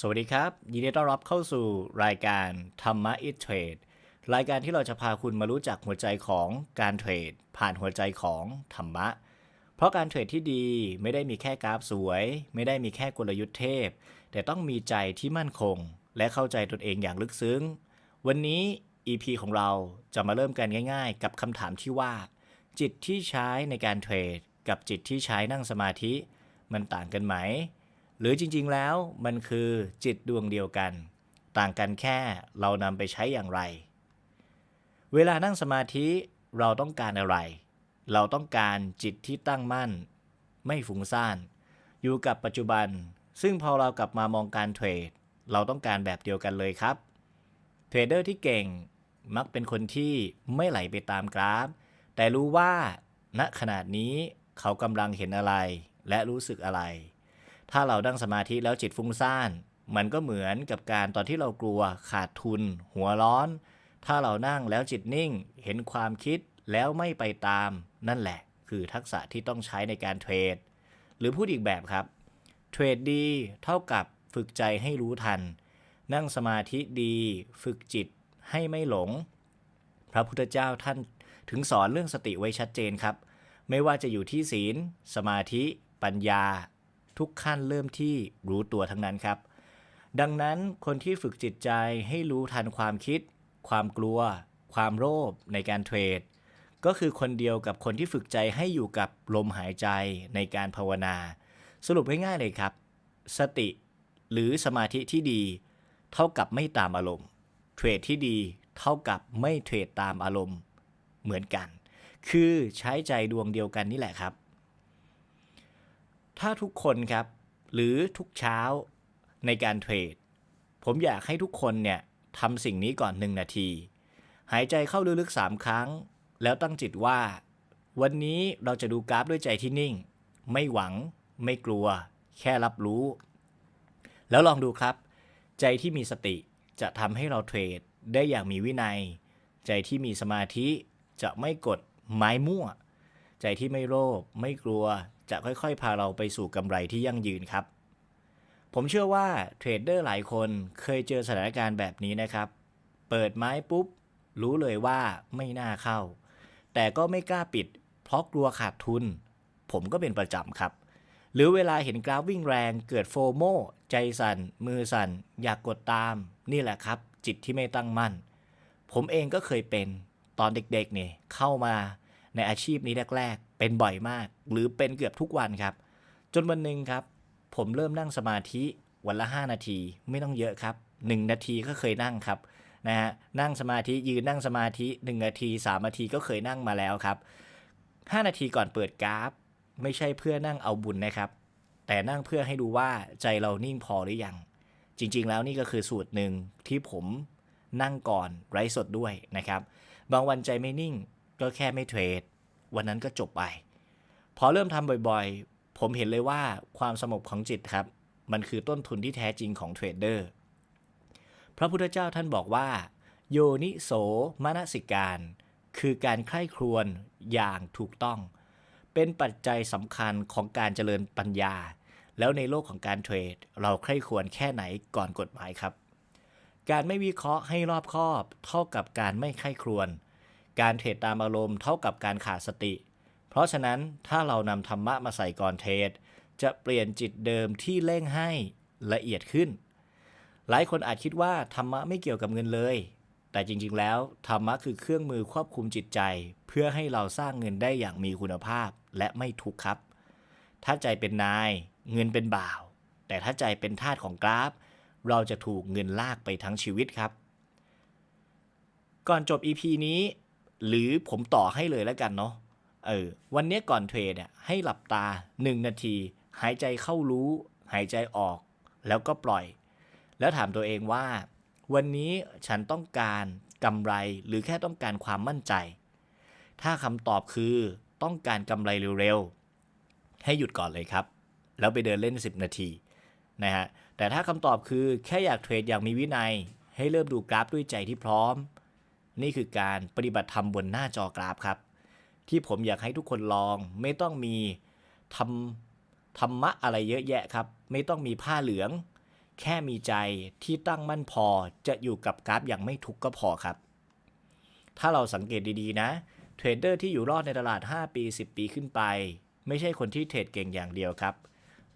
สวัสดีครับ ยินดีต้อนรับเข้าสู่รายการธรรมะอิเทรดรายการที่เราจะพาคุณมารู้จักหัวใจของการเทรด ผ่านหัวใจของธรรมะ เพราะการเทรดที่ดีไม่ได้มีแค่กราฟสวย ไม่ได้มีแค่กลยุทธ์เทพ แต่ต้องมีใจที่มั่นคง และเข้าใจตนเองอย่างลึกซึ้ง วันนี้ EP ของเราจะมาเริ่มกันง่ายๆ กับคำถามที่ว่า จิตที่ใช้ในการเทรด กับจิตที่ใช้นั่งสมาธิ มันต่างกันไหม หรือจริงๆแล้วมันคือจิตดวงเดียวกัน ต่างกันแค่เรานำไปใช้อย่างไร เวลานั่งสมาธิเราต้องการอะไร เราต้องการจิตที่ตั้งมั่น ไม่ฟุ้งซ่าน อยู่กับปัจจุบัน ซึ่งพอเรากลับมามองการเทรด เราต้องการแบบเดียวกันเลยครับ เทรดเดอร์ที่เก่งมักเป็นคนที่ไม่ไหลไปตามกราฟ แต่รู้ว่าณขนาดนี้เขากำลังเห็นอะไรและรู้สึกอะไร ถ้าเรานั่งสมาธิแล้วจิตฟุ้งซ่าน มันก็เหมือนกับการตอนที่เรากลัวขาดทุน หัวร้อน ถ้าเรานั่งแล้วจิตนิ่ง เห็นความคิดแล้วไม่ไปตาม นั่นแหละ คือทักษะที่ต้องใช้ในการเทรด หรือพูดอีกแบบครับ เทรดดีเท่ากับฝึกใจให้รู้ทัน นั่งสมาธิดี ฝึกจิตให้ไม่หลง พระพุทธเจ้าท่านถึงสอนเรื่องสติไว้ชัดเจนครับ ไม่ว่าจะอยู่ที่ศีล สมาธิ ปัญญา ทุกขั้นเริ่มที่รู้ตัวทั้งนั้นครับ ดังนั้นคนที่ฝึกจิตใจให้รู้ทันความคิด ความกลัว ความโลภในการเทรด ก็คือคนเดียวกับคนที่ฝึกใจให้อยู่กับลมหายใจในการภาวนา สรุปง่ายๆเลยครับ สติหรือสมาธิที่ดี เท่ากับไม่ตามอารมณ์เทรดที่ดีเท่ากับไม่เทรดตามอารมณ์เหมือนกัน คือใช้ใจดวงเดียวกันนี่แหละครับ ถ้าทุกคนครับ หรือทุกเช้าในการเทรด ผมอยากให้ทุกคนเนี่ยทำสิ่งนี้ก่อนหนึ่งนาที หายใจเข้าลึกๆสามครั้ง แล้วตั้งจิตว่า วันนี้เราจะดูกราฟด้วยใจที่นิ่ง ไม่หวัง ไม่กลัว แค่รับรู้ แล้วลองดูครับ ใจที่มีสติจะทำให้เราเทรดได้อย่างมีวินัย ใจที่มีสมาธิจะไม่กดไม้มั่ว ใจที่ไม่โลภไม่กลัว จะค่อยๆ พาเราไปสู่กำไรที่ยั่งยืนครับ ผมเชื่อว่าเทรดเดอร์หลายคนเคยเจอสถานการณ์แบบนี้นะครับ เปิดไม้ปุ๊บ รู้เลยว่าไม่น่าเข้า แต่ก็ไม่กล้าปิด เพราะกลัวขาดทุน ผมก็เป็นประจำครับ หรือเวลาเห็นกราฟวิ่งแรงเกิดโฟโมใจสั่น มือสั่น อยากกดตาม นี่แหละครับ จิตที่ไม่ตั้งมั่น ผมเองก็เคยเป็นตอนเด็กๆเนี่ยเข้ามาในอาชีพนี้แรกๆ เป็นบ่อยมาก หรือเป็นเกือบทุกวันครับ จนวันหนึ่งครับ ผมเริ่มนั่งสมาธิวันละ 5 นาทีไม่ต้องเยอะครับ 1 นาทีก็เคยนั่งครับนะฮะนั่งสมาธิยืนนั่งสมาธิ 1 นาที 3 นาทีก็เคยนั่งมาแล้วครับ 5 นาทีก่อนเปิดกราฟ ไม่ใช่เพื่อนั่งเอาบุญนะครับ แต่นั่งเพื่อให้ดูว่าใจเรานิ่งพอหรือยัง จริง ๆ แล้วนี่ก็คือสูตรหนึ่งที่ผมนั่งก่อนไร้สดด้วยนะครับ บางวันใจไม่นิ่งก็แค่ไม่เทรด วันนั้นก็จบไป พอเริ่มทำบ่อยๆ ผมเห็นเลยว่าความสงบของจิตครับ มันคือต้นทุนที่แท้จริงของเทรดเดอร์ พระพุทธเจ้าท่านบอกว่า โยนิโสมนสิการ คือการใคร่ครวญอย่างถูกต้อง เป็นปัจจัยสำคัญของการเจริญปัญญา แล้วในโลกของการเทรด เราใคร่ครวญแค่ไหนก่อนกฎหมายครับ การไม่วิเคราะห์ให้รอบคอบ เท่ากับการไม่ใคร่ครวญ การเทรดตามอารมณ์เท่ากับการขาดสติ เพราะฉะนั้นถ้าเรานำธรรมะมาใส่ก่อนเทรด จะเปลี่ยนจิตเดิมที่เร่งให้ละเอียดขึ้น หลายคนอาจคิดว่าธรรมะไม่เกี่ยวกับเงินเลย แต่จริงๆ แล้วธรรมะคือเครื่องมือควบคุมจิตใจ เพื่อให้เราสร้างเงินได้อย่างมีคุณภาพและไม่ทุกข์ครับ ถ้าใจเป็นนาย เงินเป็นบ่าว แต่ถ้าใจเป็นทาสของกราฟ เราจะถูกเงินลากไปทั้งชีวิตครับ ก่อนจบ EP นี้ หรือผมต่อให้เลยแล้วกันเนาะเออวันนี้ก่อนเทรดเนี่ยให้หลับตา 1 นาที หายใจเข้ารู้ หายใจออก แล้วก็ปล่อย แล้วถามตัวเองว่า วันนี้ฉันต้องการกำไรหรือแค่ต้องการความมั่นใจ ถ้าคำตอบคือต้องการกำไรเร็วๆ ให้หยุดก่อนเลยครับ แล้วไปเดินเล่น 10 นาทีนะฮะแต่ถ้าคำตอบคือแค่อยากเทรดอย่างมีวินัย ให้เริ่มดูกราฟด้วยใจที่พร้อม นี่คือการปฏิบัติธรรมบนหน้าจอกราฟครับ ที่ผมอยากให้ทุกคนลองไม่ต้องมีทำธรรมะอะไรเยอะแยะครับ ไม่ต้องมีผ้าเหลือง แค่มีใจที่ตั้งมั่นพอจะอยู่กับกราฟอย่างไม่ทุกข์ก็พอครับ ถ้าเราสังเกตดีๆนะเทรดเดอร์ที่อยู่รอดในตลาด 5 ปี 10 ปีขึ้นไป ไม่ใช่คนที่เทรดเก่งอย่างเดียวครับ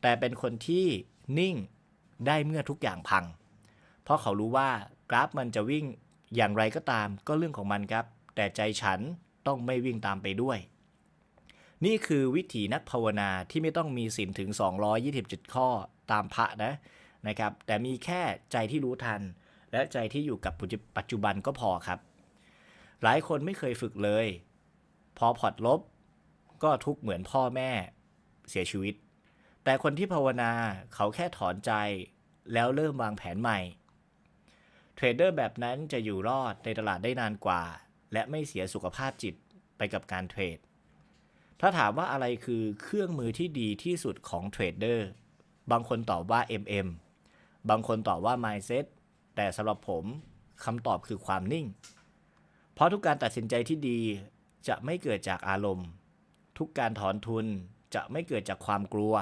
แต่เป็นคนที่นิ่งได้เมื่อทุกอย่างพัง เพราะเขารู้ว่ากราฟมันจะวิ่ง อย่างไรก็ตามก็เรื่องของมันครับ แต่ใจฉันต้องไม่วิ่งตามไปด้วย นี่คือวิถีนักภาวนาที่ไม่ต้องมีศีลถึง 227 ข้อตามพระนะนะครับ แต่มีแค่ใจที่รู้ทัน และใจที่อยู่กับปัจจุบันก็พอครับ หลายคนไม่เคยฝึกเลย พอพอร์ตลบ ก็ทุกเหมือนพ่อแม่เสียชีวิต แต่คนที่ภาวนาเขาแค่ถอนใจ แล้วเริ่มวางแผนใหม่ เทรดเดอร์แบบนั้นจะอยู่รอดในตลาดได้นานกว่า และไม่เสียสุขภาพจิตไปกับการเทรด ถ้าถามว่าอะไรคือเครื่องมือที่ดีที่สุดของเทรดเดอร์ บางคนตอบว่า MM บางคนตอบว่า Mindset แต่สำหรับผมคำตอบคือความนิ่ง เพราะทุกการตัดสินใจที่ดีจะไม่เกิดจากอารมณ์ ทุกการถอนทุนจะไม่เกิดจากความกลัว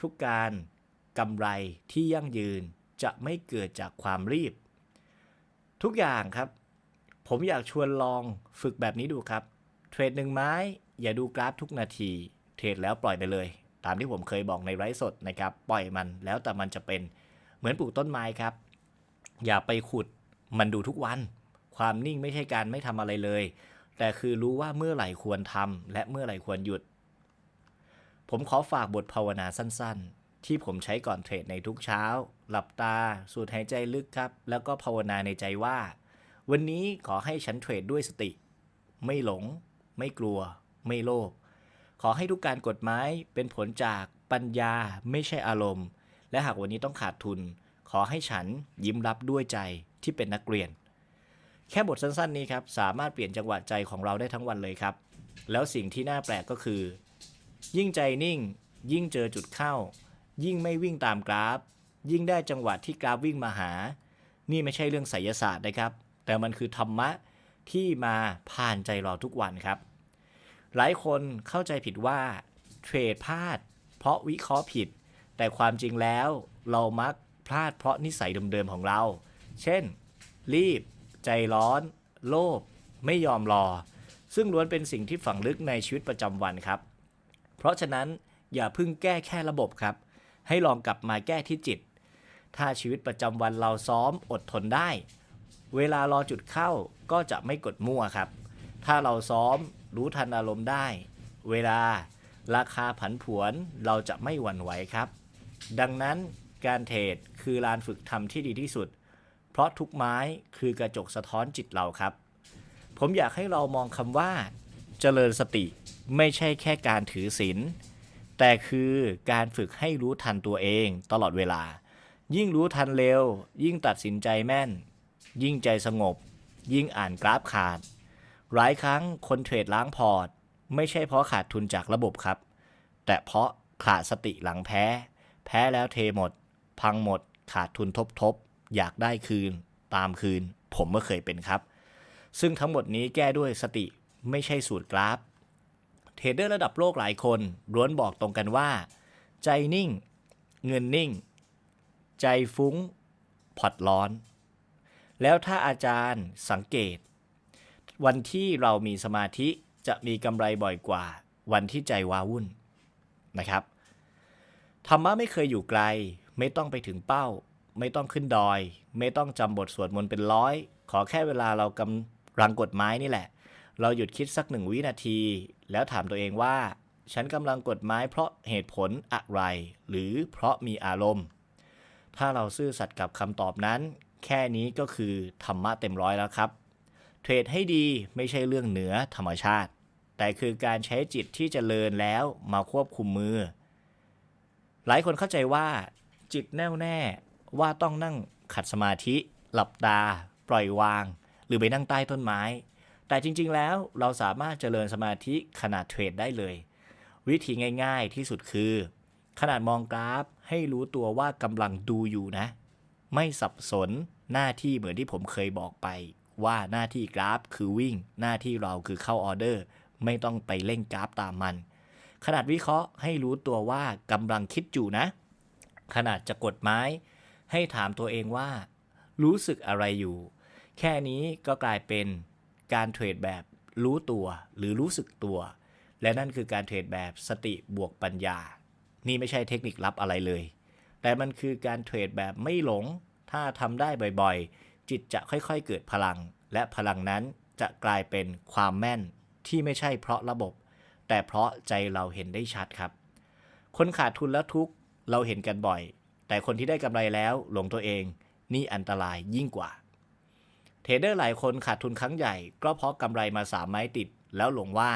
ทุกการกำไรที่ยั่งยืนจะไม่เกิดจากความรีบ ทุกอย่างครับ ผมอยากชวนลองฝึกแบบนี้ดูครับ เทรดหนึ่งไม้ อย่าดูกราฟทุกนาที เทรดแล้วปล่อยไปเลย ตามที่ผมเคยบอกในไลฟ์สดนะครับ ปล่อยมันแล้วแต่มันจะเป็นเหมือนปลูกต้นไม้ครับ อย่าไปขุดมันดูทุกวัน ความนิ่งไม่ใช่การไม่ทำอะไรเลย แต่คือรู้ว่าเมื่อไหร่ควรทำและเมื่อไหร่ควรหยุด ผมขอฝากบทภาวนาสั้นๆ ที่ผมใช้ก่อนเทรดในทุกเช้า หลับตา สูดหายใจลึกครับ แล้วก็ภาวนาในใจว่า วันนี้ขอให้ฉันเทรดด้วยสติ ไม่หลง ไม่กลัว ไม่โลภขอให้ทุกการกดไม้เป็นผลจากปัญญาไม่ใช่อารมณ์ และหากวันนี้ต้องขาดทุน ขอให้ฉันยิ้มรับด้วยใจที่เป็นนักเรียน แค่บทสั้นๆ นี้ครับ สามารถเปลี่ยนจังหวะใจของเราได้ทั้งวันเลยครับ แล้วสิ่งที่น่าแปลกก็คือ ยิ่งใจนิ่ง ยิ่งเจอจุดเข้า ยิ่งไม่วิ่งตามกราฟ ยิ่งได้จังหวะที่กราฟวิ่งมาหา นี่ไม่ใช่เรื่องไสยศาสตร์นะครับ แต่มันคือธรรมะที่มาผ่านใจเราทุกวันครับ หลายคนเข้าใจผิดว่าเทรดพลาด เพราะวิเคราะห์ผิด แต่ความจริงแล้วเรามักพลาดเพราะนิสัยเดิมๆของเรา เช่น รีบ ใจร้อน โลภไม่ยอมรอ ซึ่งล้วนเป็นสิ่งที่ฝังลึกในชีวิตประจำวันครับ เพราะฉะนั้นอย่าเพิ่งแก้แค่ระบบครับ ให้ลองกลับมาแก้ที่จิต ถ้าชีวิตประจำวันเราซ้อมอดทนได้ เวลารอจุดเข้าก็จะไม่กดมั่วครับ ถ้าเราซ้อมรู้ทันอารมณ์ได้ เวลาราคาผันผวนเราจะไม่หวั่นไหวครับ ดังนั้นการเทรดคือลานฝึกทำที่ดีที่สุด เพราะทุกไม้คือกระจกสะท้อนจิตเราครับ ผมอยากให้เรามองคำว่า เจริญสติไม่ใช่แค่การถือศีล แต่คือการฝึกให้รู้ทันตัวเองตลอดเวลา ยิ่งรู้ทันเร็ว ยิ่งตัดสินใจแม่น ยิ่งใจสงบ ยิ่งอ่านกราฟขาด หลายครั้งคนเทรดล้างพอร์ต ไม่ใช่เพราะขาดทุนจากระบบครับ แต่เพราะขาดสติหลังแพ้ แพ้แล้วเทหมด พังหมด ขาดทุนทบทบอยากได้คืน ตามคืน ผมก็เคยเป็นครับ ซึ่งทั้งหมดนี้แก้ด้วยสติไม่ใช่สูตรกราฟ เทรดเดอร์ระดับโลกหลายคนล้วนบอกตรงกันว่า ใจนิ่ง เงินนิ่ง ใจฟุ้งพอร์ตร้อน แล้วถ้าอาจารย์สังเกต วันที่เรามีสมาธิจะมีกำไรบ่อยกว่า วันที่ใจว้าวุ่นนะครับธรรมะไม่เคยอยู่ไกล ไม่ต้องไปถึงเป้า ไม่ต้องขึ้นดอย ไม่ต้องจำบทสวดมนต์เป็นร้อย ขอแค่เวลาเรากำลังกดไม้นี่แหละ เราหยุดคิดสักหนึ่งวินาที แล้วถามตัวเองว่า ฉันกำลังกดไม้เพราะเหตุผลอะไร หรือเพราะมีอารมณ์ ถ้าเราซื่อสัตย์กับคำตอบนั้น แค่นี้ก็คือธรรมะเต็มร้อยแล้วครับ เทรดให้ดีไม่ใช่เรื่องเหนือธรรมชาติ แต่คือการใช้จิตที่จเจริญแล้วมาควบคุมมือ หลายคนเข้าใจว่า จิตแน่วแน่ว่าต้องนั่งขัดสมาธิ หลับตา ปล่อยวาง หรือไปนั่งใต้ต้นไม้ แต่จริง ๆ แล้วเราสามารถเจริญสมาธิขนาดเทรดได้เลย วิธีง่าย ๆ ที่สุดคือ ขนาดมองกราฟให้รู้ตัวว่ากำลังดูอยู่นะ ไม่สับสนหน้าที่เหมือนที่ผมเคยบอกไป ว่าหน้าที่กราฟคือวิ่ง หน้าที่เราคือเข้าออเดอร์ ไม่ต้องไปเร่งกราฟตามมัน ขนาดวิเคราะห์ให้รู้ตัวว่ากำลังคิดอยู่นะ ขนาดจะกดไม้ ให้ถามตัวเองว่า รู้สึกอะไรอยู่ แค่นี้ก็กลายเป็น การเทรดแบบรู้ตัวหรือรู้สึกตัว และนั่นคือการเทรดแบบสติบวกปัญญา นี่ไม่ใช่เทคนิคลับอะไรเลย แต่มันคือการเทรดแบบไม่หลง ถ้าทำได้บ่อยๆ จิตจะค่อยๆเกิดพลัง และพลังนั้นจะกลายเป็นความแม่นที่ไม่ใช่เพราะระบบ แต่เพราะใจเราเห็นได้ชัดครับ คนขาดทุนแล้วทุกเราเห็นกันบ่อย แต่คนที่ได้กำไรแล้วหลงตัวเอง นี่อันตรายยิ่งกว่า ทรดเดอร์หลายคนขาดทุนครั้งใหญ่ ก็เพราะกำไรมาสามไม้ติด แล้วหลงว่า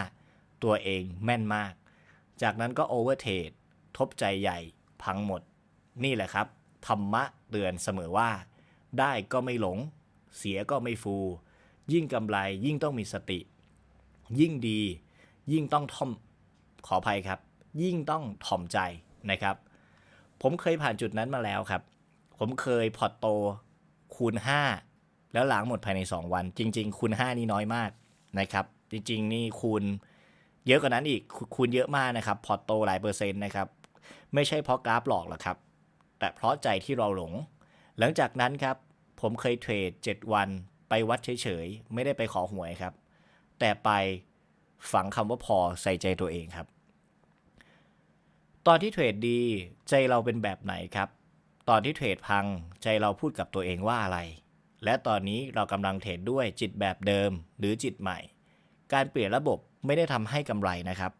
ตัวเองแม่นมาก จากนั้นก็โอเวอร์เทรดทบใจใหญ่ พังหมด นี่แหละครับ ธรรมะเตือนเสมอว่า ได้ก็ไม่หลง เสียก็ไม่ฟู ยิ่งกำไรยิ่งต้องมีสติ ยิ่งดี ยิ่งต้องท่อมขออภัยครับ ยิ่งต้องถ่อมใจนะครับ ผมเคยผ่านจุดนั้นมาแล้วครับ ผมเคยพอตโตคูณ 5 แล้วล้างหมดภายใน 2 วัน จริง ๆ คูณ 5 นี่น้อยมากนะครับ จริง ๆ นี่คูณเยอะกว่านั้นอีกคูณเยอะมากนะครับ พอร์ตโตหลายเปอร์เซ็นต์นะครับ ไม่ใช่เพราะกราฟหลอกหรอกครับ แต่เพราะใจที่เราหลง หลังจากนั้นครับ ผมเคยเทรด 7 วัน ไปวัดเฉยๆ ไม่ได้ไปขอหวยครับ แต่ไปฝังคำว่าพอใส่ใจตัวเองครับ ตอนที่เทรดดีใจเราเป็นแบบไหนครับ ตอนที่เทรดพังใจเราพูดกับตัวเองว่าอะไร และตอนนี้เรากำลังเทรดด้วยจิตแบบเดิมหรือจิตใหม่ การเปลี่ยนระบบไม่ได้ทำให้กำไรนะครับ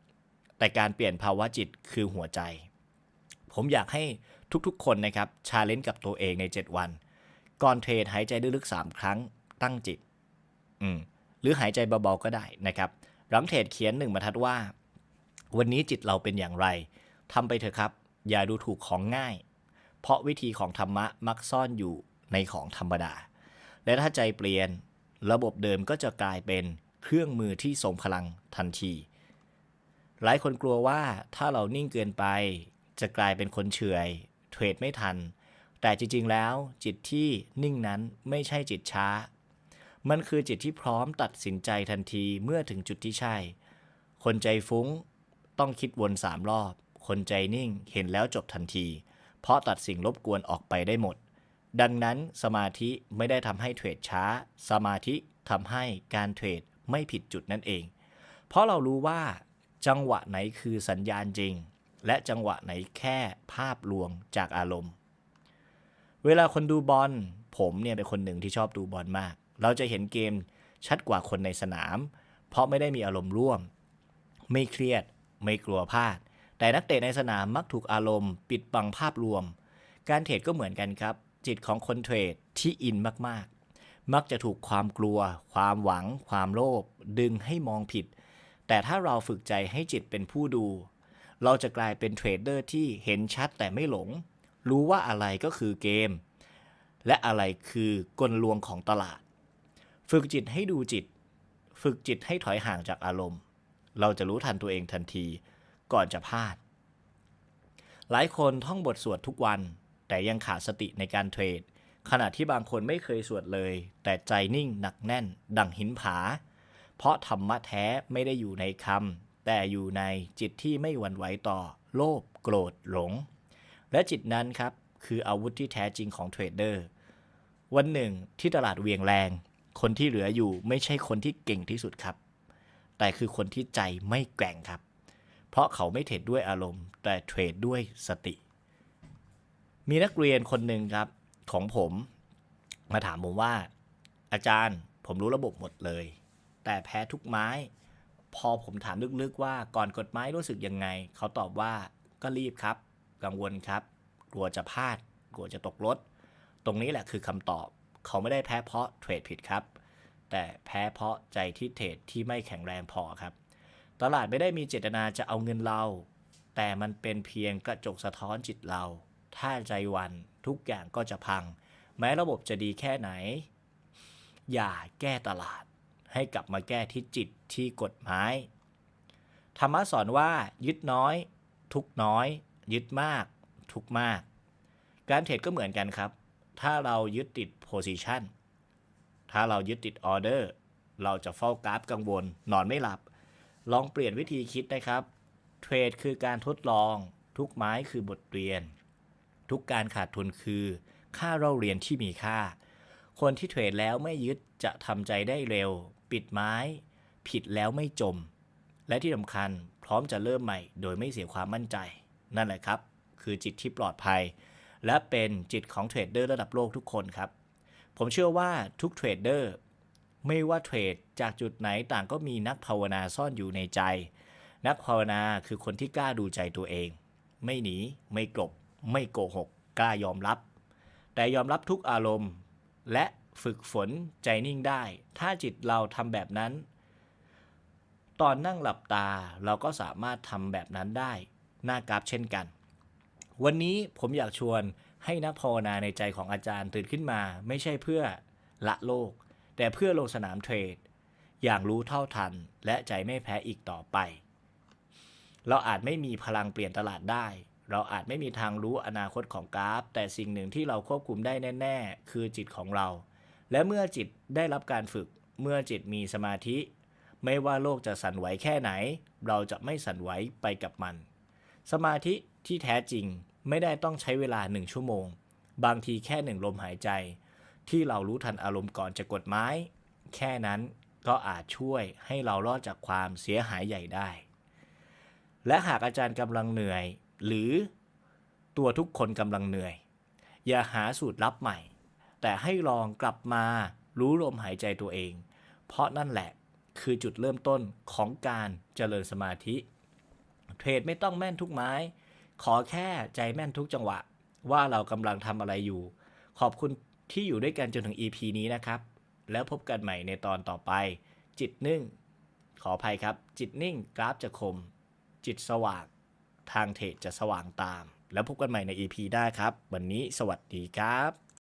แต่การเปลี่ยนภาวะจิตคือหัวใจ ผมอยากให้ทุกๆ คนนะครับชาเลนจ์กับตัวเองใน 7 วัน ก่อนเทรดหายใจลึกๆ3ครั้งตั้งจิต อืมหรือหายใจเบาๆก็ได้นะครับ หลังเทรดเขียนหนึ่งบรรทัดว่า วันนี้จิตเราเป็นอย่างไรทำไปเถอะครับ อย่าดูถูกของง่าย เพราะวิธีของธรรมะมักซ่อนอยู่ในของธรรมดา และถ้าใจเปลี่ยน ระบบเดิมก็จะกลายเป็นเครื่องมือที่ทรงพลังทันที หลายคนกลัวว่าถ้าเรานิ่งเกินไป จะกลายเป็นคนเฉยเทรดไม่ทัน แต่จริง ๆ แล้วจิตที่นิ่งนั้นไม่ใช่จิตช้า มันคือจิตที่พร้อมตัดสินใจทันทีเมื่อถึงจุดที่ใช่ คนใจฟุ้งต้องคิดวนสามรอบ คนใจนิ่งเห็นแล้วจบทันที เพราะตัดสิ่งรบกวนออกไปได้หมด ดังนั้นสมาธิไม่ได้ทำให้เทรดช้า สมาธิทำให้การเทรดไม่ผิดจุดนั่นเอง เพราะเรารู้ว่าจังหวะไหนคือสัญญาณจริง และจังหวะไหนแค่ภาพลวงจากอารมณ์ เวลาคนดูบอล ผมเนี่ยเป็นคนหนึ่งที่ชอบดูบอลมาก เราจะเห็นเกมชัดกว่าคนในสนาม เพราะไม่ได้มีอารมณ์ร่วม ไม่เครียด ไม่กลัวพลาด แต่นักเตะในสนามมักถูกอารมณ์ ปิดบังภาพรวม การเทรดก็เหมือนกันครับ จิตของคนเทรดที่อินมากๆ มักจะถูกความกลัว ความหวัง ความโลภดึงให้มองผิด แต่ถ้าเราฝึกใจให้จิตเป็นผู้ดู เราจะกลายเป็นเทรดเดอร์ที่เห็นชัดแต่ไม่หลง รู้ว่าอะไรก็คือเกม และอะไรคือกลลวงของตลาด ฝึกจิตให้ดูจิต ฝึกจิตให้ถอยห่างจากอารมณ์ เราจะรู้ทันตัวเองทันที ก่อนจะพลาด หลายคนท่องบทสวดทุกวัน แต่ยังขาดสติในการเทรด ขณะที่บางคนไม่เคยสวดเลย แต่ใจนิ่งหนักแน่น ดังหินผา เพราะธรรมะแท้ไม่ได้อยู่ในคำแต่อยู่ในจิตที่ไม่หวั่นไหวต่อ โลภโกรธหลง และจิตนั้นครับคืออาวุธที่แท้จริงของเทรดเดอร์วันหนึ่งที่ตลาดเวียงแรง คนที่เหลืออยู่ไม่ใช่คนที่เก่งที่สุดครับ แต่คือคนที่ใจไม่แกร่งครับ เพราะเขาไม่เทรดด้วยอารมณ์ แต่เทรดด้วยสติ มีนักเรียนคนหนึ่งครับของผมมาถามผมว่า อาจารย์ผมรู้ระบบหมดเลย แต่แพ้ทุกไม้ พอผมถามลึกๆว่าก่อนกดไม้รู้สึกยังไง เขาตอบว่าก็รีบครับ กังวลครับ กลัวจะพลาด กลัวจะตกรถ ตรงนี้แหละคือคำตอบ เขาไม่ได้แพ้เพราะเทรดผิดครับ แต่แพ้เพราะใจที่เทรดที่ไม่แข็งแรงพอครับ ตลาดไม่ได้มีเจตนาจะเอาเงินเรา แต่มันเป็นเพียงกระจกสะท้อนจิตเรา ถ้าใจวันทุกอย่างก็จะพัง แม้ระบบจะดีแค่ไหน อย่าแก้ตลาด ให้กลับมาแก้ที่จิตที่กฎหมายธรรมะสอนว่ายึดน้อย ทุกน้อย ยึดมาก ทุกมาก การเทรดก็เหมือนกันครับ ถ้าเรายึดติดโพซิชันถ้าเรายึดติดออเดอร์เราจะเฝ้ากราฟกังวล นอนไม่หลับ ลองเปลี่ยนวิธีคิดนะครับ เทรดคือการทดลอง ทุกไม้คือบทเรียน ทุกการขาดทุนคือ ค่าเล่าเรียนที่มีค่า คนที่เทรดแล้วไม่ยึดจะทำใจได้เร็ว ปิดไม้ ผิดแล้วไม่จม และที่สำคัญพร้อมจะเริ่มใหม่ โดยไม่เสียความมั่นใจ นั่นแหละครับ คือจิตที่ปลอดภัย และเป็นจิตของเทรดเดอร์ระดับโลกทุกคนครับ ผมเชื่อว่าทุกเทรดเดอร์ไม่ว่าเทรดจากจุดไหนต่างก็มีนักภาวนาซ่อนอยู่ในใจ นักภาวนาคือคนที่กล้าดูใจตัวเอง ไม่หนี ไม่กลบ ไม่โกหก กล้ายอมรับ แต่ยอมรับทุกอารมณ์ และฝึกฝนใจนิ่งได้ ถ้าจิตเราทำแบบนั้น ตอนนั่งหลับตาเราก็สามารถทำแบบนั้นได้ หน้ากราฟเช่นกัน วันนี้ผมอยากชวนให้นักภาวนาในใจของอาจารย์ตื่นขึ้นมา ไม่ใช่เพื่อละโลก แต่เพื่อลงสนามเทรด อย่างรู้เท่าทันและใจไม่แพ้อีกต่อไป เราอาจไม่มีพลังเปลี่ยนตลาดได้ เราอาจไม่มีทางรู้อนาคตของกราฟ แต่สิ่งหนึ่งที่เราควบคุมได้แน่ ๆ คือจิตของเรา และเมื่อจิตได้รับการฝึก เมื่อจิตมีสมาธิ ไม่ว่าโลกจะสั่นไหวแค่ไหน เราจะไม่สั่นไหวไปกับมัน สมาธิที่แท้จริงไม่ได้ต้องใช้เวลาหนึ่งชั่วโมง บางทีแค่หนึ่งลมหายใจ ที่เรารู้ทันอารมณ์ก่อนจะกดไม้ แค่นั้นก็อาจช่วยให้เรารอดจากความเสียหายใหญ่ได้ และหากอาจารย์กำลังเหนื่อย หรือตัวทุกคนกำลังเหนื่อย อย่าหาสูตรลับใหม่ แต่ให้ลองกลับมารู้ลมหายใจตัวเอง เพราะนั่นแหละคือจุดเริ่มต้นของการเจริญสมาธิ เทรดไม่ต้องแม่นทุกไม้ ขอแค่ใจแม่นทุกจังหวะ ว่าเรากำลังทำอะไรอยู่ ขอบคุณที่อยู่ด้วยกันจนถึง EP นี้นะครับ แล้วพบกันใหม่ในตอนต่อไป จิตนิ่ง ขออภัยครับ จิตนิ่งกราฟจะคม จิตสว่าง ทางเทรดจะสว่างตาม แล้วพบกันใหม่ใน EP ได้ครับ วันนี้สวัสดีครับ